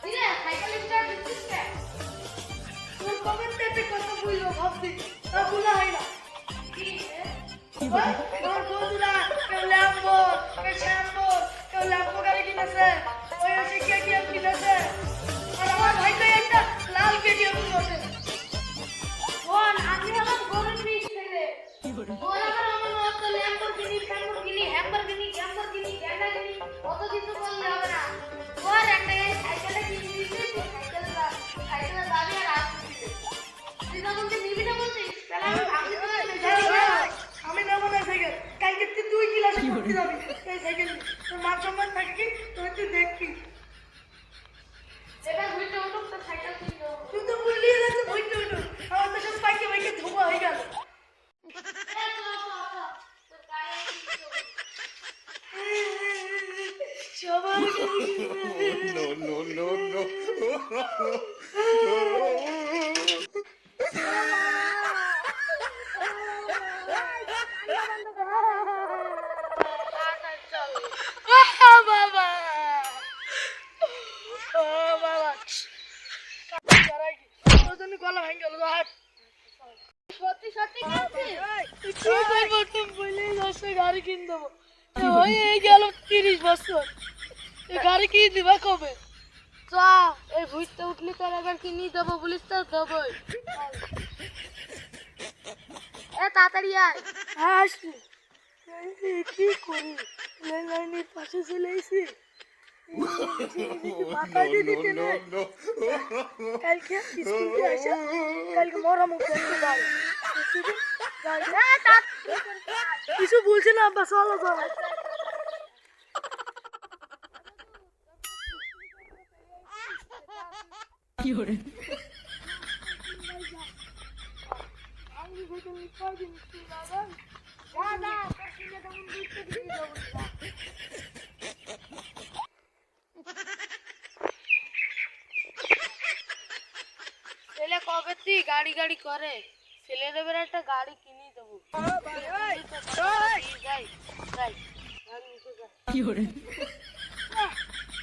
কিরে cycle start দিচ্ছিস ক্লাসে যাবি এই সাইকেল তোর মান সম্মান থাকে কি? তুই তুই দেখবি। এটা ঘুরতে উঠুক তোর সাইকেল তুই তো বললিয়ে যাচ্ছে বইতে উঠো আমার তো সব পাইকে পাইকে ধোয়া হয়ে গেল। no, no, no, no. গলা ভেঙে গেল হাট সত্যি সত্যি কি করব কবে চা এই ভুইতে উঠলি তোর এবার কিনি দেবো বলিস তো দেবই এ তাড়াতাড়ি আয় হ্যাঁ কি করি লেন লাইনের পাশে মাথা দিতে no, নেই no. কালকে স্কুলে আসা কালকে মরা মুখ দেখতে কিছু বলছে না আব্বা চলো চলো লাগাই না না তোর কিনে তেমন বুঝতে যাব না ছেলে তুই গাড়ি গাড়ি করে ছেলের এবার একটা গাড়ি কিনে দেবো। নিতে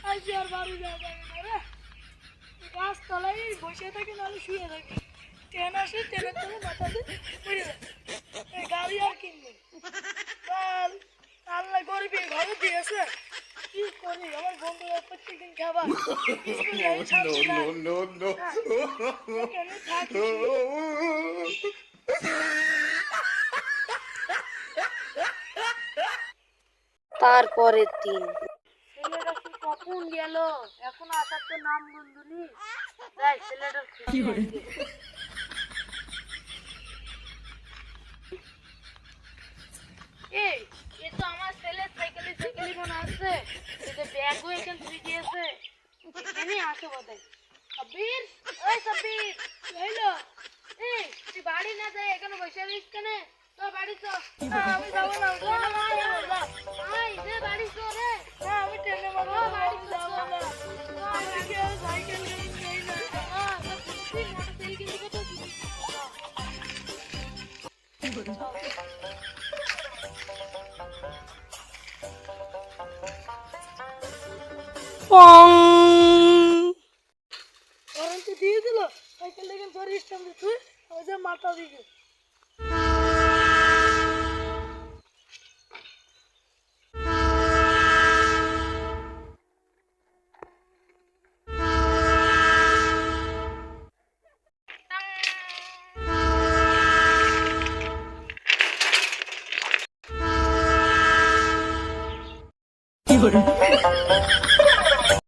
আজ আর গাছ তলায় বসে থাকি নাহলে শুয়ে থাকি ট্রেন আসে ট্রেনের মাথা এই গাড়ি আর কিনবে কাল আল্লাহ গরিবী ঘরে দিয়েছে কি করি আমার বন্ধুরা No, no, no, no. তারপরের দিন ছেলেটা কি কখন গেল এখন আসার তো নাম বন্ধুনি যাই ছেলেটার খুশি আজকে। এই এ তো আমার ছেলের সাইকেলে সাইকেলই মনে আছে এতে ব্যাগও এখান থেকে দিয়েছে এখানেই আসে সাব্বির? ওই সাব্বির হইল এই তুই বাড়ি না যাই এখানে বসে রইস কেন? তো বাড়ি তো না, আমি যাব না। রে, বাড়ি তো রে। না আমি ট্রেনে মারবো ও, বাড়ি যাব না। আমি সাইকেল ও, তো তুই মোটরসাইকেল কিনবি তো তুই ওয়ারেন্টি দিয়ে দিল সাইকেল স্ট্যান্ড তুই ওই যে মাথা দিকে কি করে